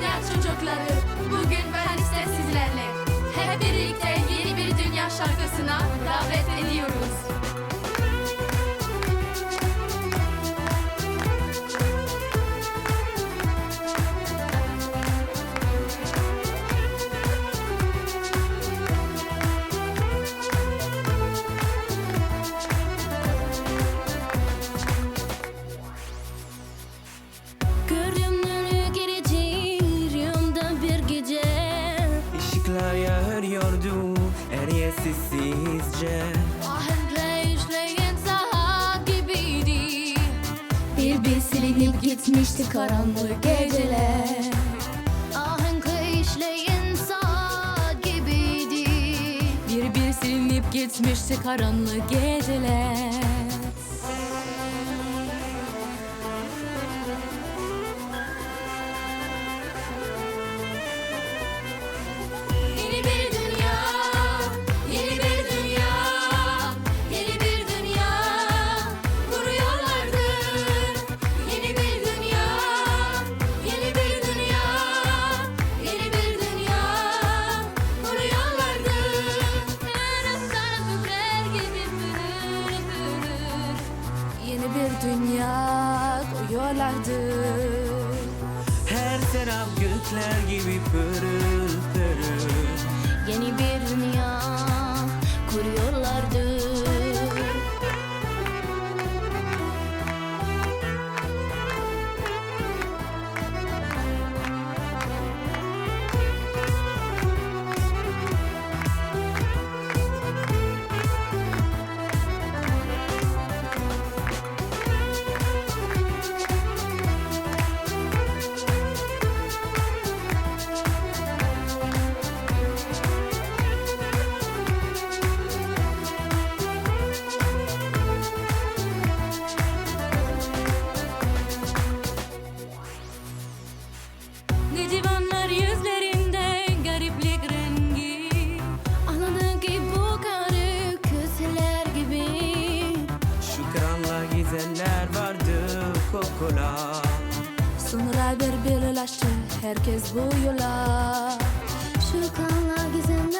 dünya çocukları. Bugün ben işte sizlerle. Hep birlikte yeni bir dünya şarkısına davet sessizce. Ahenkle işleyen saha gibiydi. Bir bir silinip gitmişti karanlık geceler. Ahenkle işleyen saha gibiydi. Bir bir silinip gitmişti karanlık geceler bir dünya koyuyorlardı. Her taraf gökler gibi pırıl kula Sınırlar birbirleşti herkes bu yola. Şu kanlar gizemde